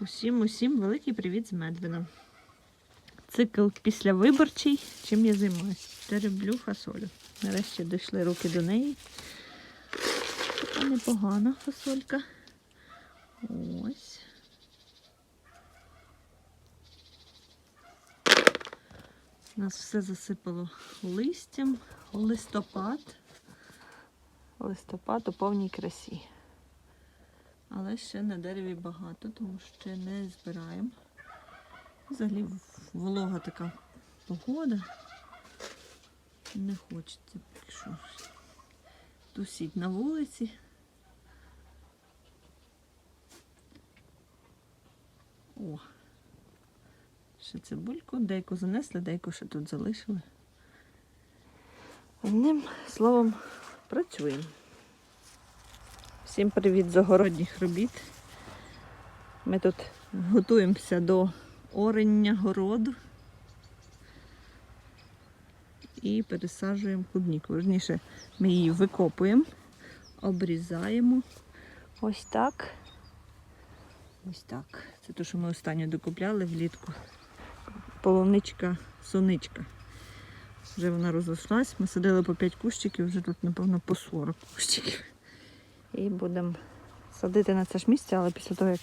Усім, усім великий привіт з Медвина. Цикл післявиборчий, чим я займаюся. Тереблю фасолю. Нарешті дійшли руки до неї. Така непогана фасолька. Ось. Нас все засипало листям. Листопад. Листопад у повній красі. Але ще на дереві багато, тому ще не збираємо. Взагалі волога така погода. Не хочеться поки що тусіть на вулиці. О, ще цибульку, деяку занесли, деяку ще тут залишили. Одним словом, працюємо. Всім привіт з огородніх робіт. Ми тут готуємося до орення городу і пересаджуємо клубніку. Верніше, ми її викопуємо, обрізаємо. Ось так. Ось так. Це те, що ми останню докупляли влітку. Полуничка, соничка. Вже вона розрослась. Ми садили по 5 кущиків, вже тут, напевно, по 40 кущиків. І будемо садити на це ж місце, але після того, як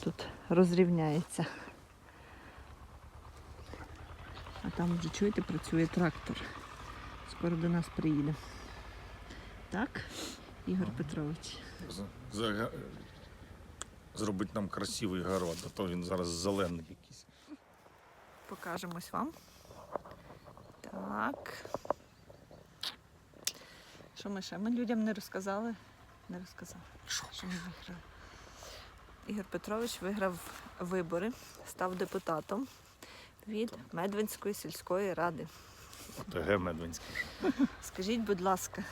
тут розрівняється. А там вже чуєте, працює трактор. Скоро до нас приїде. Так, Ігор Петрович. Зробить нам красивий город, а то він зараз зелений якийсь. Покажемось вам. Так. Що ми ще? Ми людям не розказали. Не розказали. Що? Ми виграли? Ігор Петрович виграв вибори, став депутатом від Медвинської сільської ради. ОТГ Медвинське. Скажіть, будь ласка,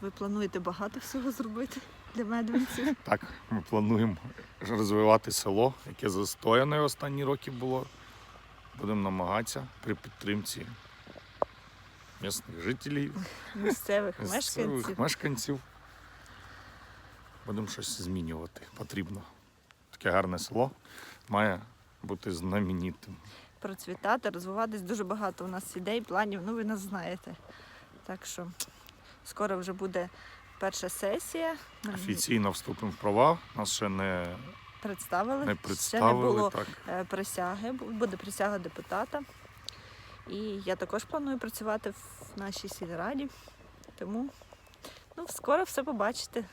ви плануєте багато всього зробити для медвинців? Так, ми плануємо розвивати село, яке застояне останні роки було. Будемо намагатися при підтримці місцевих жителів, Місцевих місцевих мешканців. мешканців. Будемо щось змінювати. Потрібно. Таке гарне село має бути знаменитим. процвітати, розвиватись. Дуже багато у нас ідей, планів, ну ви нас знаєте. Так що скоро вже буде перша сесія. Офіційно вступимо в права. Нас ще не, представили. не Ще не було Так. е, присяги, буде присяга депутата. І я також планую працювати в нашій сільраді. Тому ну, скоро все побачите.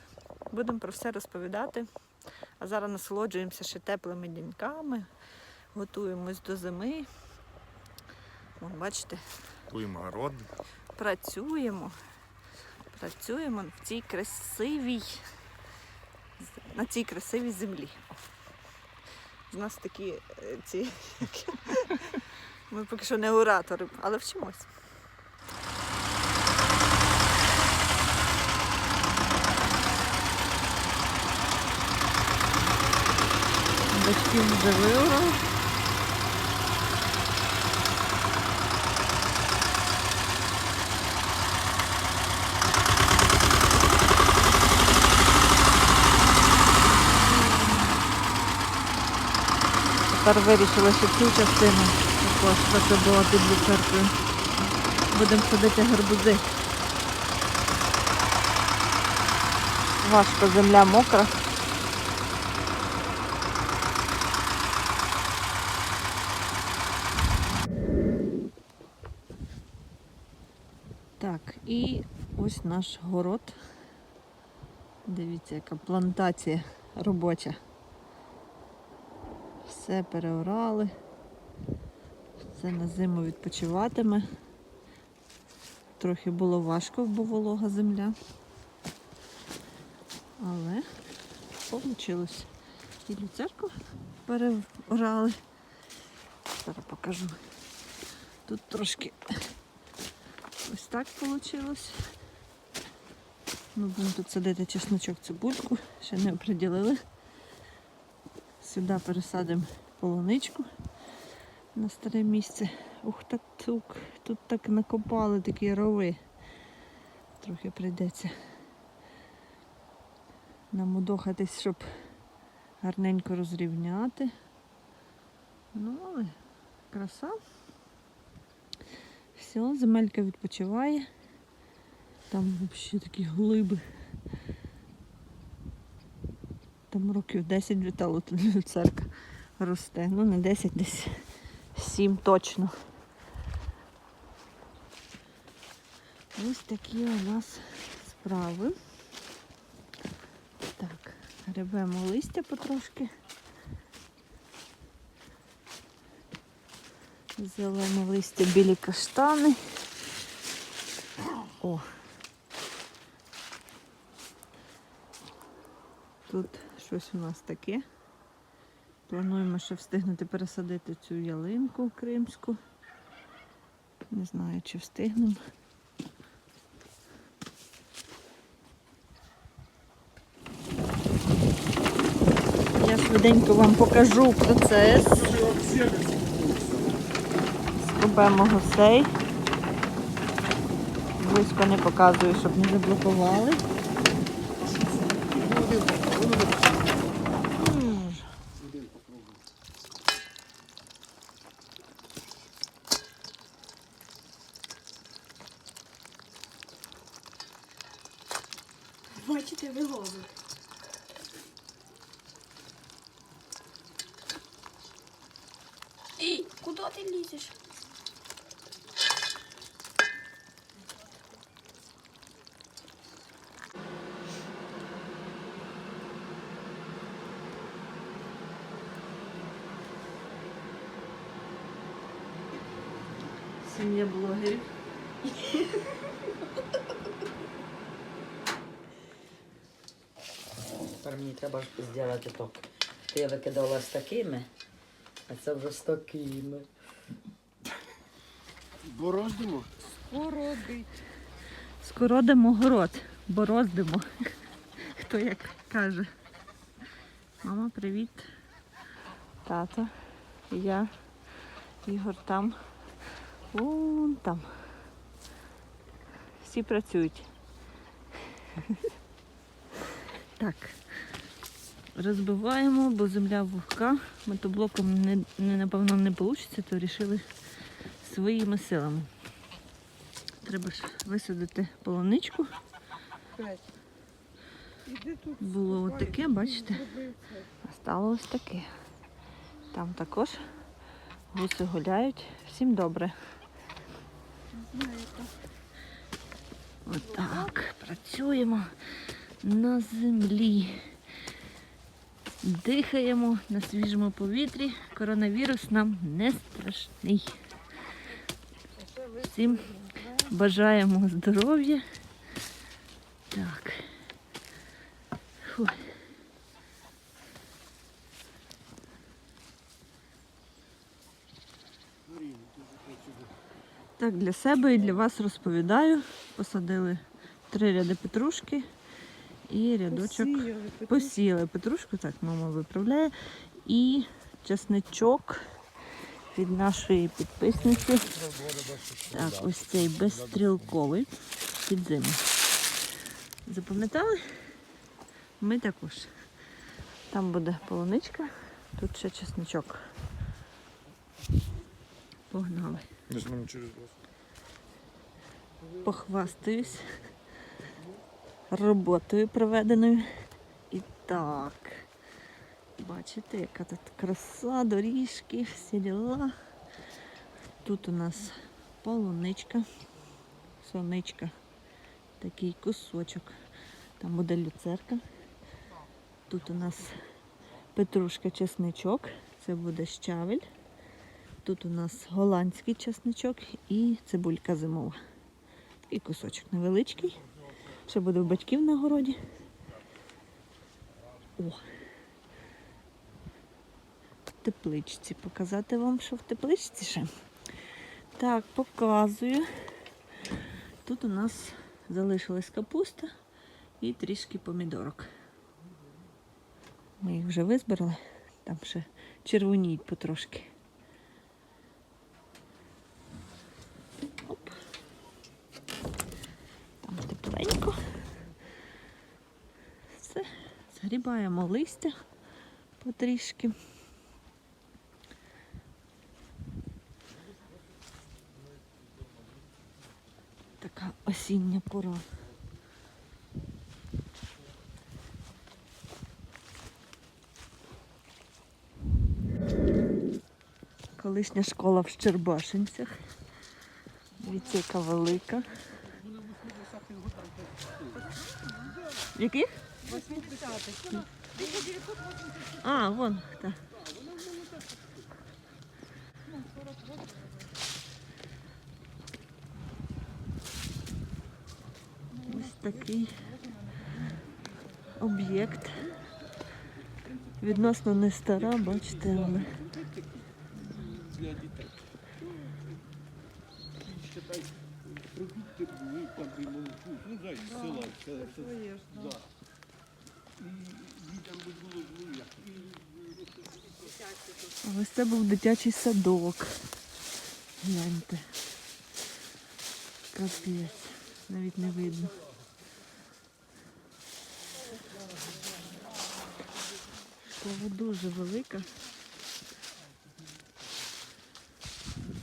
Будемо про все розповідати. А зараз насолоджуємося ще теплими діньками, готуємось до зими. Вон, бачите, Готуємо город. працюємо. Працюємо в цій красивій, на цій красивій землі. У нас такі е, ці. Ми поки що не оратори, але вчимось. Батьків вже виорали. Тепер вирішили, що цю частину також працювати для церкви. Будемо садити гарбузи. Важко, земля мокра. Так, і ось наш город. Дивіться, яка плантація робоча. Все переорали. Все на зиму відпочиватиме. Трохи було важко, бо волога земля. Але вийшло. І люцерку переорали. Зараз покажу. Тут трошки ось так вийшло. Ми будемо тут садити чесночок, цибульку, ще не оприділили. Сюди пересадимо полуничку на старе місце. Ух, так тук. Тут так накопали такі рови. Трохи прийдеться намудохатись, щоб гарненько розрівняти. Ну, але краса. Все, земелька відпочиває. Там взагалі такі глиби. Там років 10 літало тут люцерка росте. Ну, не 10, десь 7 точно. Ось такі у нас справи. Так, гребемо листя потрошки. Зелене листя, білі каштани. О. Тут щось у нас таке. Плануємо ще встигнути пересадити цю ялинку кримську. Не знаю, чи встигнемо. Я швиденько вам покажу процес. Скубемо гусей. Близько не показую, щоб не заблокували. Сім'я блогерів. Тепер мені треба зробити так. Ти викидала з такими, а це вже з такими. Бороздимо. Скородимо город, бороздимо. Хто як каже. Мама, привіт. Тато, я, Ігор там. Вон там. Всі працюють. Так. Розбиваємо, бо земля вогка. Мотоблоком не, не, напевно не вийде, то вирішили своїми силами. Треба ж висадити полоничку. Було таке, бачите? А стало ось таке. Там також гуси гуляють. Всім добре. Отак. Працюємо на землі. Дихаємо на свіжому повітрі. Коронавірус нам не страшний. Всім бажаємо здоров'я. Так. Фу. Так, для себе і для вас розповідаю. Посадили три ряди петрушки і рядочок. Посіяли петрушку, так мама виправляє. І чесничок від нашої підписниці. Так, ось цей безстрілковий під зиму. Запам'ятали? Ми також. Там буде полуничка, тут ще чесничок. Погнали. Десь через вас. Похвастаюсь роботою проведеною. І так. Бачите, яка тут краса, доріжки, всі діла. Тут у нас полуничка, соничка, такий кусочок. Там буде люцерка. Тут у нас петрушка чесничок, це буде щавель. Тут у нас голландський чесничок і цибулька зимова. Такий кусочок невеличкий. Ще буде в батьків на городі. О! В тепличці. Показати вам, що в тепличці ще. Так, показую. Тут у нас залишилась капуста і трішки помідорок. Ми їх вже визбирали, там ще червоніють потрошки. Оп. Там тепленько. Листя потрішки. Така осіння пора. Колишня школа в Щербашинцях. Дивіться, яка велика. Яких? 80-х. А, вон, так. Ось такий об'єкт. Відносно не стара, бачите, але для дітей. Считай, продукти були, там і молоко, ну знаєш, села, ось це був дитячий садок. Гляньте. Капець. Навіть не видно. Школа дуже велика.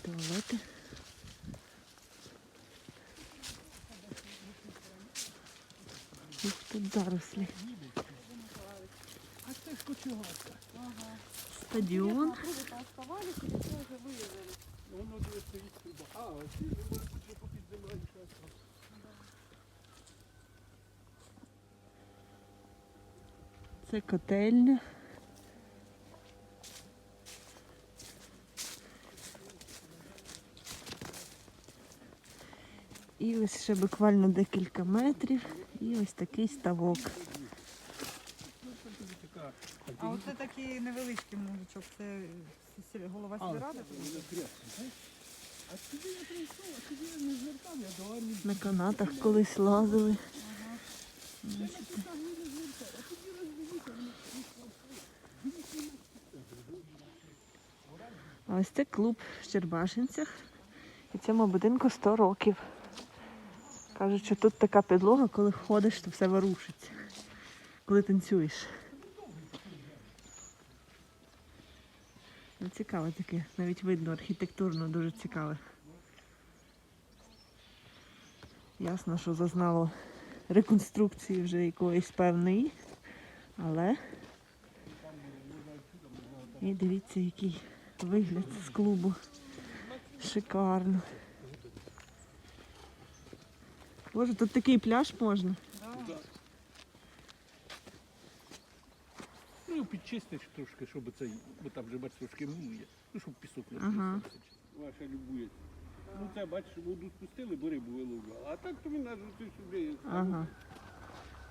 Туалети. Ух, тут зарослі. Стадіон. воно десь стоїть туди. А, ось ці зимою ще попідзимаєш. Це котельня. І ось ще буквально декілька метрів. І ось такий ставок. А оце такий невеличкий мужичок, це сіль- голова сільради? А сюди я прийшов, а сюди я не звертав, я до армії. На канатах колись лазили. А ось це клуб в Щербашинцях. І цьому будинку 100 років. Кажуть, що тут така підлога, коли ходиш, то все ворушиться. Коли танцюєш. Цікаве таке, навіть видно архітектурно дуже цікаве. Ясно, що зазнало реконструкції вже якоїсь певної, але і дивіться, який вигляд з клубу. Шикарно. Боже, тут такий пляж можна. Ну, підчистиш трошки, щоб цей, бо там вже бач трошки мує. Ну, щоб пісок не Ага. вписався. Ваша любується. Ну це бачиш, воду спустили, бо рибу виловляли. А так то він аж ти сюди. Ага.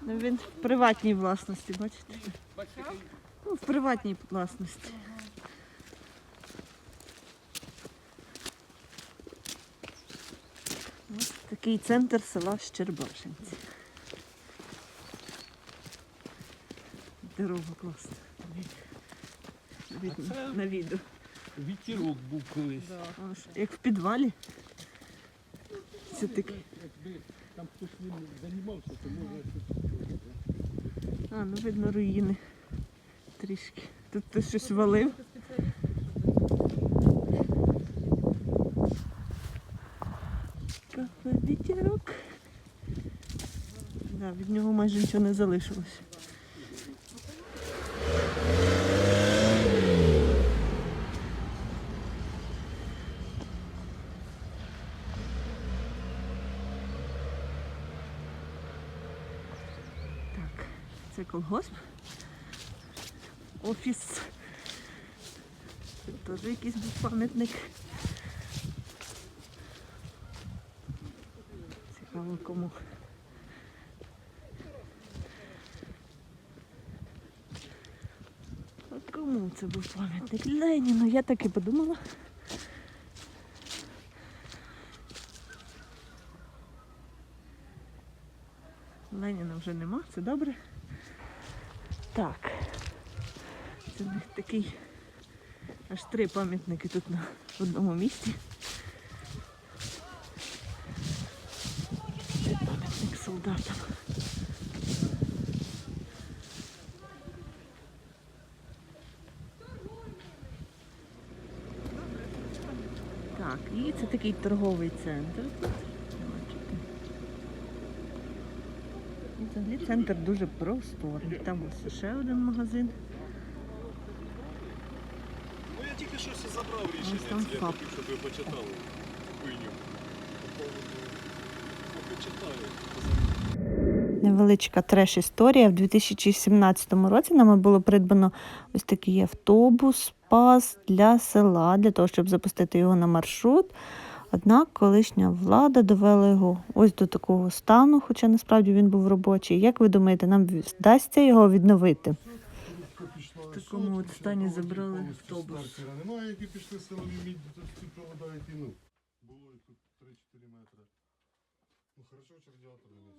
Ну, він в приватній власності, бачите? Бачиш, який Ну, в приватній власності. Ось такий центр села Щербашинці. Дорога класна. Видно це- на відео. вітерок був колись. Ось, Як в підвалі. Це таке. Якби там хтось ним займався, то може щось. А, ну видно руїни. Трішки. Тут хтось щось валив. Кафе вітерок. Да, від нього майже нічого не залишилось. Так, це колгосп. Офіс. Тут теж якийсь був пам'ятник. Цікаво кому. Кому це був пам'ятник? Леніну, я так і подумала. Леніна вже нема, це добре. Так. Це у них такий аж три пам'ятники тут на одному місці. Це пам'ятник солдатам. Так, і це такий торговий центр. Центр дуже просторний. Там ось ще один магазин. Ну я тільки щось і забрав рішення, це я хотів, щоб ви почитали хуйню. Ну, почитаю. Невеличка треш-історія. В 2017 році нами було придбано ось такий автобус пас для села, для того, щоб запустити його на маршрут. Однак колишня влада довела його ось до такого стану, хоча насправді він був робочий. Як ви думаєте, нам вдасться його відновити? В такому от стані забрали автобус. Немає, які пішли силові мідь, то ці провода, які, ну, було тут 3-4 метри. Ну, хорошо, чи радіатор не.